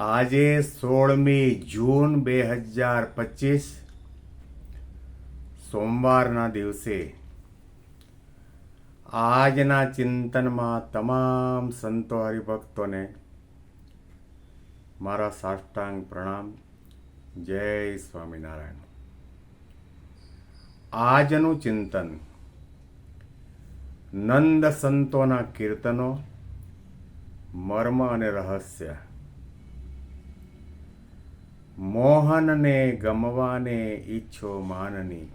આજે સોળમી જૂન બે હજાર પચીસ, સોમવારના દિવસે આજના ચિંતનમાં તમામ સંતો હરિભક્તોને મારા સાષ્ટાંગ પ્રણામ. જય સ્વામિનારાયણ. આજનું ચિંતન નંદ સંતોના કીર્તનો, મર્મ અને રહસ્ય મોહનને ગમવાને ઈચ્છો માનની.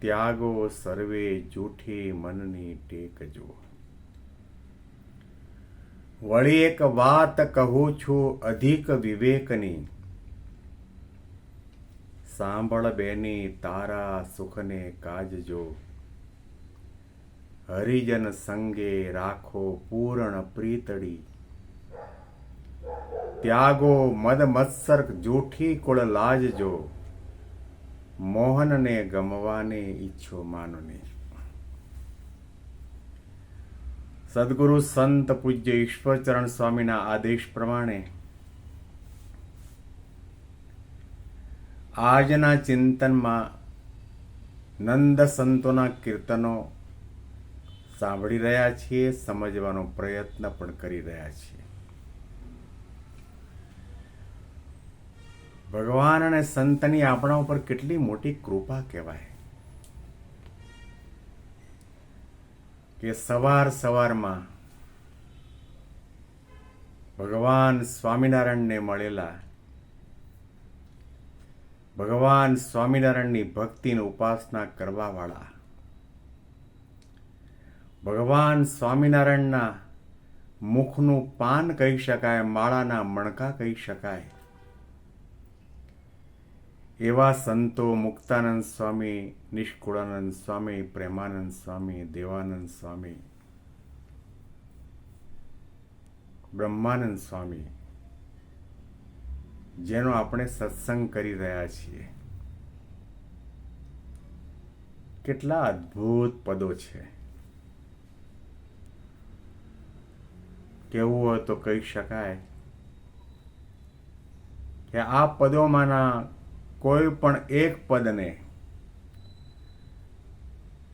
ત્યાગો સર્વે જૂઠી મનની ટેકજો. વળી એક વાત કહું છું અધિક વિવેકની. સાંભળ બેની તારા સુખને કાજજો. હરિજન સંગે રાખો પૂર્ણ પ્રીતડી. ત્યાગો મદ મત્સર જૂઠી કુળ લાજજો મોહનને ગમવાને ઈચ્છો માનને. સદગુરુ સંત પૂજ્ય ઈશ્વરચરણ સ્વામીના આદેશ પ્રમાણે આજના ચિંતનમાં નંદ સંતોના કીર્તનો સાંભળી રહ્યા છીએ, સમજવાનો પ્રયત્ન પણ કરી રહ્યા છીએ. ભગવાન અને સંતની આપણા ઉપર કેટલી મોટી કૃપા કહેવાય. કે સવાર સવારમાં ભગવાન સ્વામિનારાયણને મળેલા, ભગવાન સ્વામિનારાયણની ભક્તિની ઉપાસના કરવાવાળા, ભગવાન સ્વામિનારાયણના મુખનું પાન કહી શકાય, માળાના મણકા કહી શકાય એવા સંતો મુક્તાનંદ સ્વામી, નિષ્કુળાનંદ સ્વામી, પ્રેમાનંદ સ્વામી, દેવાનંદ સ્વામી, બ્રહ્માનંદ સ્વામી, જેનો આપણે સત્સંગ કરી રહ્યા છીએ. કેટલા અદ્ભુત પદો છે. કેવું હોય તો કહી શકાય કે આ પદોમાંના કોઈ પણ એક પદને,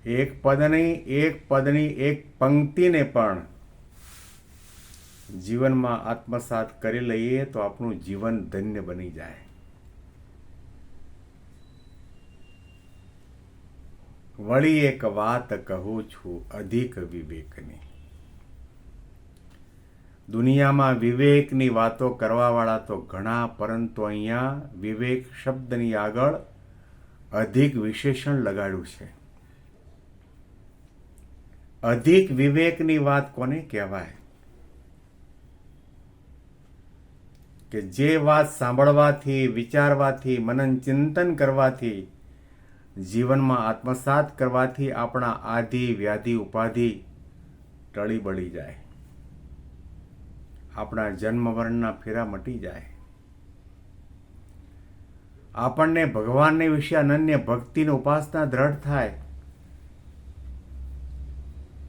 એક પદની એક પદની એક પંક્તિને પણ જીવનમાં આત્મસાત કરી લઈએ તો આપણું જીવન ધન્ય બની જાય. વળી એક વાત કહું છું અધિક વિવેકની. દુનિયામાં વિવેકની વાતો કરવાવાળા તો ઘણા, પરંતુ અહીંયા વિવેક શબ્દની આગળ અધિક વિશેષણ લગાડ્યું છે. અધિક વિવેકની વાત કોને કહેવાય? કે જે વાત સાંભળવાથી, વિચારવાથી મનન ચિંતન કરવાથી, જીવનમાં આત્મસાત કરવાથી આપણા આધિ, વ્યાધિ, ઉપાધિ ટળી બળી જાય. આપણા જન્મવર્ણના ફેરા મટી જાય. આપણને ભગવાનને વિશે અનન્ય ભક્તિની ઉપાસના દ્રઢ થાય.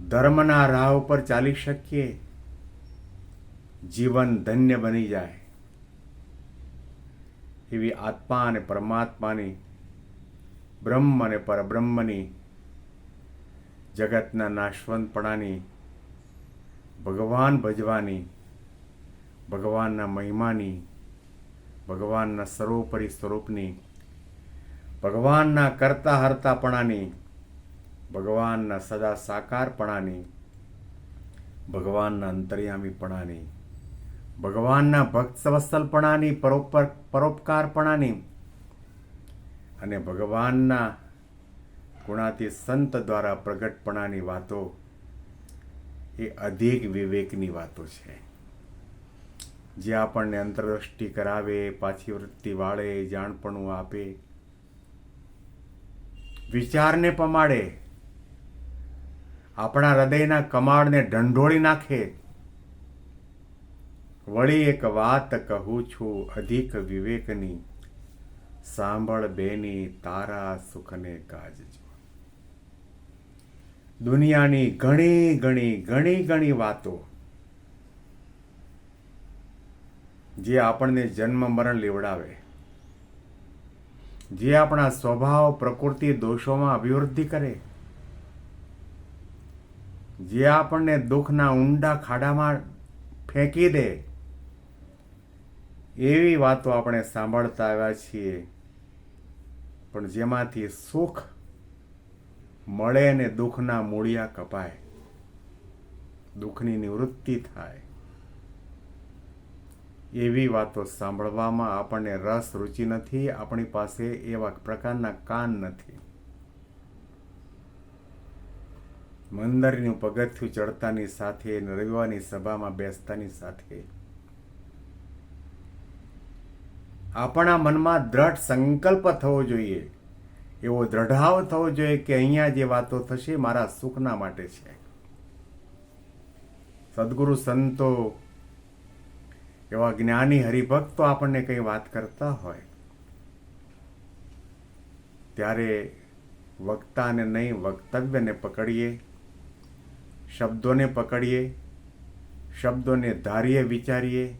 ધર્મના રાહ ઉપર ચાલી શકીએ. જીવન ધન્ય બની જાય. એવી આત્મા અને પરમાત્માની બ્રહ્મ અને પરબ્રહ્મની જગતના નાશવંતપણાની ભગવાન ભજવાની ભગવાનના મહિમાની, ભગવાનના સર્વોપરી સ્વરૂપની, ભગવાનના કરતા હરતાપણાની ભગવાનના સદા સાકારપણાની, ભગવાનના અંતર્યામીપણાની, ભગવાનના ભક્ત વત્સલપણાની પરોપર, પરોપકારપણાની અને ભગવાનના ગુણાતી સંત દ્વારા પ્રગટપણાની વાતો એ અધિક વિવેકની વાતો છે. જે આપણને અંતરદ્રષ્ટિ કરાવે, પાછી વૃત્તિ વાળે, જાણપણું આપે. વિચારને પમાડે. આપણા હૃદયના કમાળને ઢંઢોળી નાખે. વળી એક વાત કહું છું અધિક વિવેકની. સાંભળ બેની તારા સુખને ગાજજો. દુનિયાની ઘણી ઘણી ઘણી ઘણી વાતો જે આપણને જન્મ મરણ લેવડાવે. જે આપણા સ્વભાવ, પ્રકૃતિ, દોષોમાં અભિવૃદ્ધિ કરે. જે આપણને દુઃખના ઊંડા ખાડામાં ફેંકી દે. એવી વાતો આપણે સાંભળતા આવ્યા છીએ. પણ જેમાંથી સુખ મળે ને દુઃખના મૂળિયા કપાય. દુઃખની નિવૃત્તિ થાય. એવી વાતો સાંભળવામાં આપણને રસ, રુચિ નથી, આપણી પાસે એવા પ્રકારના કાન નથી. મંદિરનું પગથિયું ચડતાની સાથે રવિવારની સભામાં બેસતાની સાથે. આપણા મનમાં દ્રઢ સંકલ્પ થવો જોઈએ. એવો દ્રઢાવ થવો જોઈએ કે અહીંયા જે વાતો થશે મારા સુખના માટે છે. સદગુરુ સંતો એવા જ્ઞાની હરિભક્તો આપણને કંઈ વાત કરતા હોય. ત્યારે વક્તાને નહીં, વક્તવ્યને પકડીએ, શબ્દોને પકડીએ, શબ્દોને ધારીએ, વિચારીએ,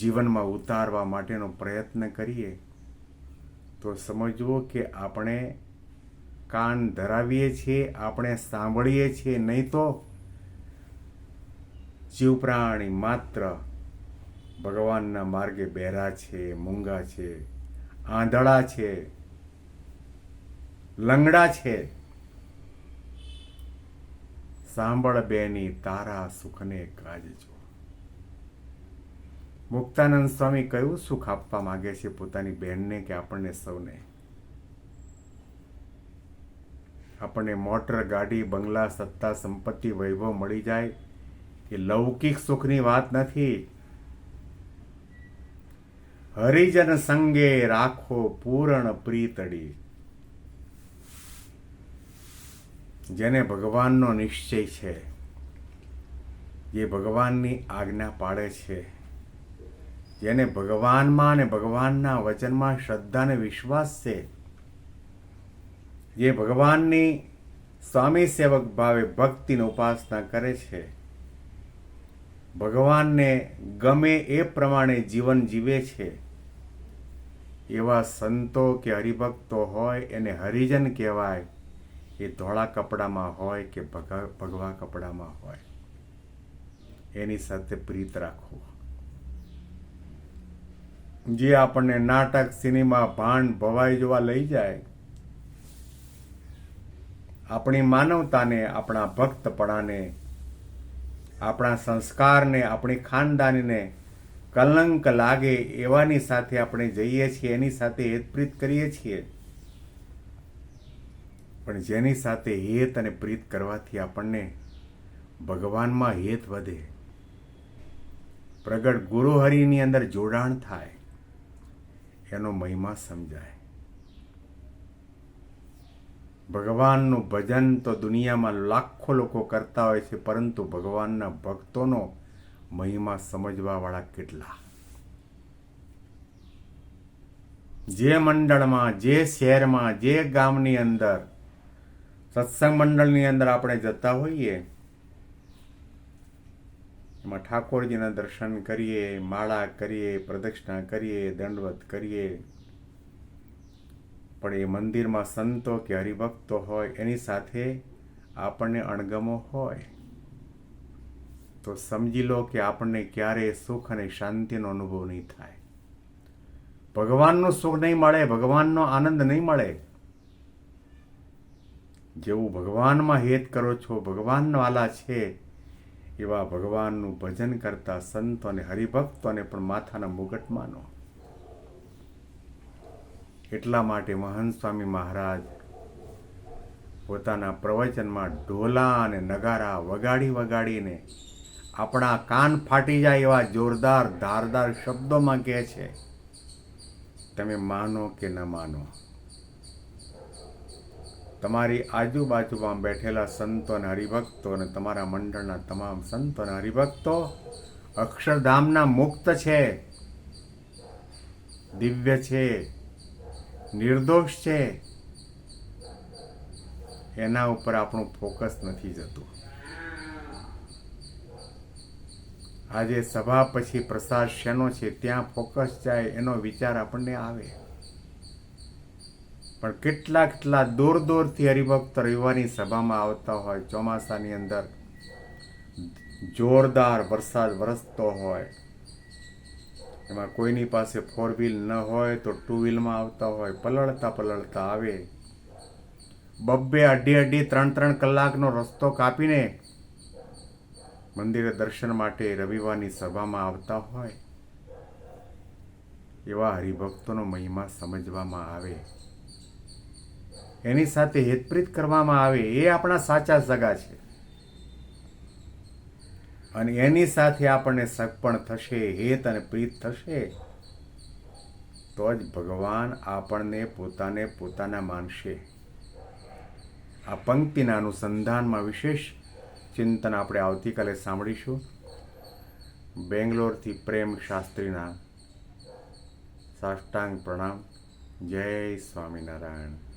જીવનમાં ઉતારવા માટેનો પ્રયત્ન કરીએ, તો સમજવું કે આપણે કાન ધરાવીએ છીએ, આપણે સાંભળીએ છીએ, નહીં તો જીવ પ્રાણી માત્ર ભગવાનના માર્ગે બહેરા છે, મૂંગા છે, આંધળા છે, લંગડા છે. સાંભળ બેની, તારા સુખને કાજજો મુક્તાનંદ સ્વામી કયું સુખ આપવા માંગે છે પોતાની બહેનને કે આપણને સૌને? આપણને મોટર, ગાડી, બંગલા, સત્તા, સંપત્તિ, વૈભવ મળી જાય એ લૌકિક સુખની વાત નથી. હરિજન સંગે રાખો પૂરણ પ્રીતડી જેને ભગવાનનો નિશ્ચય છે જે ભગવાનની આજ્ઞા પાડે છે જેને ભગવાનમાં અને ભગવાનના વચનમાં શ્રદ્ધા અને વિશ્વાસ છે જે ભગવાનની સ્વામી સેવક ભાવે ભક્તિની ઉપાસના કરે છે ભગવાનને ગમે એ પ્રમાણે જીવન જીવે છે એવા સંતો કે હરિભક્તો હોય એને હરિજન કહેવાય. એ ધોળા કપડામાં હોય કે ભગા, ભગવા કપડામાં હોય. એની સાથે પ્રીત રાખવું. જે આપણને નાટક, સિનેમા, ભાંડ, ભવાઈ જોવા લઈ જાય, આપણી માનવતાને, આપણા ભક્તપણાને, આપણા સંસ્કારને, આપણી ખાનદાનીને કલંક લાગે એવાની સાથે આપણે જઈએ છીએ, એની સાથે હેતપ્રીત કરીએ છીએ. પણ જેની સાથે હેત અને પ્રીત કરવાથી આપણને ભગવાનમાં હેત વધે. પ્રગટ ગુરુહરિની અંદર જોડાણ થાય, એનો મહિમા સમજાય. ભગવાનનું ભજન તો દુનિયામાં લાખો લોકો કરતા હોય છે, પરંતુ ભગવાનના ભક્તોનો મહિમા સમજવાવાળા કેટલા? જે મંડળમાં, જે શહેરમાં, જે ગામની અંદર, સત્સંગ મંડળની અંદર આપણે જતા હોઈએ, એમાં ઠાકોરજીના દર્શન કરીએ, માળા કરીએ, પ્રદક્ષિણા કરીએ, દંડવત કરીએ. પણ એ મંદિરમાં સંતો કે હરિભક્તો હોય, એની સાથે આપણને અણગમો હોય. તો સમજી લો કે આપણને ક્યારેય સુખ અને શાંતિનો અનુભવ નહીં થાય. ભગવાનનું સુખ નહીં મળે, ભગવાનનો આનંદ નહીં મળે. જેવું ભગવાનમાં હેત કરો છો ભગવાનવાલા છે, એવા ભગવાનનું ભજન કરતા સંતો અને હરિભક્તોને પણ માથાના મુગટ માનો. એટલા માટે મહંત સ્વામી મહારાજ પોતાના પ્રવચનમાં ઢોલા અને નગારા વગાડી વગાડીને આપણા કાન ફાટી જાય એવા જોરદાર, ધારદાર શબ્દોમાં કહે છે, તમે માનો કે ન માનો? તમારી આજુબાજુમાં બેઠેલા સંતો અને હરિભક્તો અને તમારા મંડળના તમામ સંતો અને હરિભક્તો અક્ષરધામના મુક્ત છે, દિવ્ય છે, નિર્દોષ છે. એના ઉપર આપણું ફોકસ નથી જતું. આજે સભા પછી પ્રસાદ શેનો છે, ત્યાં ફોકસ જાય એનો વિચાર આપણને આવે. પણ કેટલા કેટલા દૂર દૂરથી હરિભક્ત રવિવારની સભામાં આવતા હોય, ચોમાસાની અંદર જોરદાર વરસાદ વરસતો હોય. એમાં કોઈની પાસે ફોર વ્હીલ ન હોય તો ટુ વ્હીલમાં આવતા હોય, પલળતા પલળતા આવે. બબ્બે અઢી અઢી ત્રણ ત્રણ કલાકનો રસ્તો કાપીને મંદિરે દર્શન માટે રવિવારની સભામાં આવતા હોય, એવા હરિભક્તોનો મહિમા સમજવામાં આવે. એની સાથે હેતપ્રીત કરવામાં આવે એ આપણા સાચા સગા છે. અને એની સાથે આપણને સગપણ થશે, હેત અને પ્રીત થશે, તો જ ભગવાન આપણને પોતાને પોતાના માનશે. આ પંક્તિના અનુસંધાનમાં વિશેષ ચિંતન આપણે આવતીકાલે સાંભળીશું. બેંગ્લોરથી પ્રેમ શાસ્ત્રીના સાષ્ટાંગ પ્રણામ. જય સ્વામિનારાયણ.